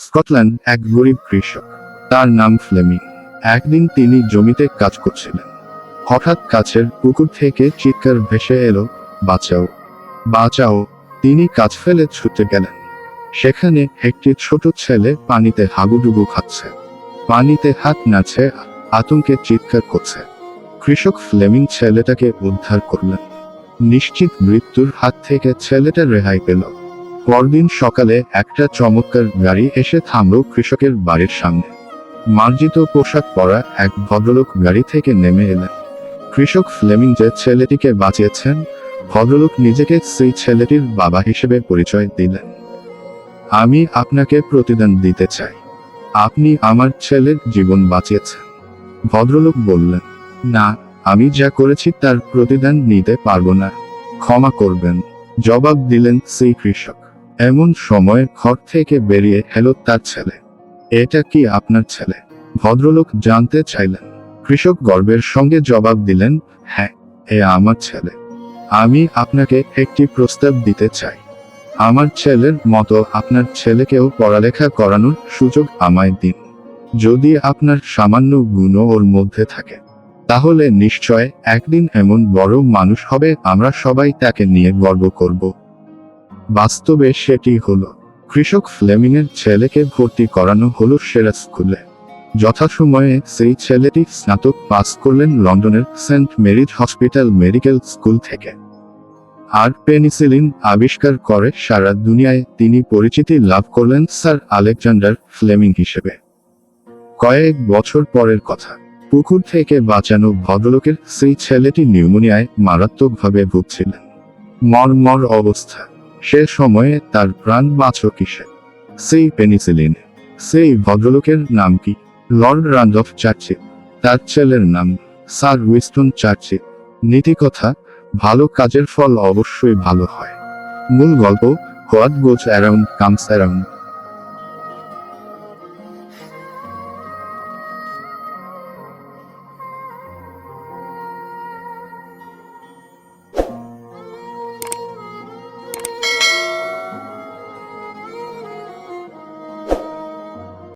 Scotland এক গরিব কৃষক। তার নাম ফ্লেমিং। একদিন তিনি জমিতে কাজ করছিলেন। হঠাৎ কাছের পুকুর থেকে চিৎকার ভেসে এলো, বাঁচাও বাঁচাও। তিনি কাজ ফেলে ছুটে গেলেন। সেখানে একটি ছোট ছেলে পানিতে হাবুডুবু খাচ্ছে। পানিতে হাত নাচে আতঙ্কে চিৎকার করছে। কৃষক ফ্লেমিং ছেলেটাকে উদ্ধার করলেন। নিশ্চিত মৃত্যুর হাত থেকে ছেলেটা রেহাই পেল। পরদিন সকালে একটা চমৎকার গাড়ি এসে থামল কৃষকের বাড়ির সামনে। মার্জিত পোশাক পরা এক ভদ্রলোক গাড়ি থেকে নেমে এলেন। কৃষক ফ্লেমিং যে ছেলেটিকে বাঁচিয়েছেন, ভদ্রলোক নিজেকে সেই ছেলেটির বাবা হিসেবে পরিচয় দিলেন। আমি আপনাকে প্রতিদান দিতে চাই। আপনি আমার ছেলের জীবন বাঁচিয়েছেন। ভদ্রলোক বললেন, না, আমি যা করেছি তার প্রতিদান নিতে পারব না। ক্ষমা করবেন। জবাব দিলেন সেই কৃষক। এমন সময় ঘর থেকে বেরিয়ে এলো তার ছেলে। এটা কি আপনার ছেলে? ভদ্রলোক জানতে চাইলেন। কৃষক গর্বের সঙ্গে জবাব দিলেন হ্যাঁ এ আমার ছেলে। আমি আপনাকে একটি প্রস্তাব দিতে চাই। আমার ছেলের মতো আপনার ছেলেকেও পড়ালেখা করানোর সুযোগ আমায় দিন। যদি আপনার সামান্য গুণ ওর মধ্যে থাকে, তাহলে নিশ্চয় একদিন এমন বড় মানুষ হবে, আমরা সবাই তাকে নিয়ে গর্ব করব। বাস্তবে সেটি হলো, কৃষক ফ্লেমিংয়ের ছেলেকে ভর্তি করানো হলো সেরা স্কুলে। যথাসময়ে সেই ছেলেটি স্নাতক পাস করলেন লন্ডনের saint Mary's hospital medical school থেকে। আর পেনিসিলিন আবিষ্কার করে সারা দুনিয়ায় তিনি পরিচিতি লাভ করলেন স্যার আলেকজান্ডার ফ্লেমিং হিসেবে। কয়েক বছর পরের কথা, পুকুর থেকে বাঁচানো ভদ্রলোকের সেই ছেলেটি নিউমোনিয়ায় মারাত্মকভাবে ভুগছিলেন। মর্মর অবস্থা। সে সময়ে তার প্রাণ বাঁচো কিসে? সেই পেনিসিলিন। সেই ভদ্রলোকের নাম কি? লর্ড রান্ডফ চার্চে। তার ছেলের নাম স্যার উইস্টন চার্চিল নীতিকথা ভালো কাজের ফল অবশ্যই ভালো হয়। মূল গল্প, what goes around comes around.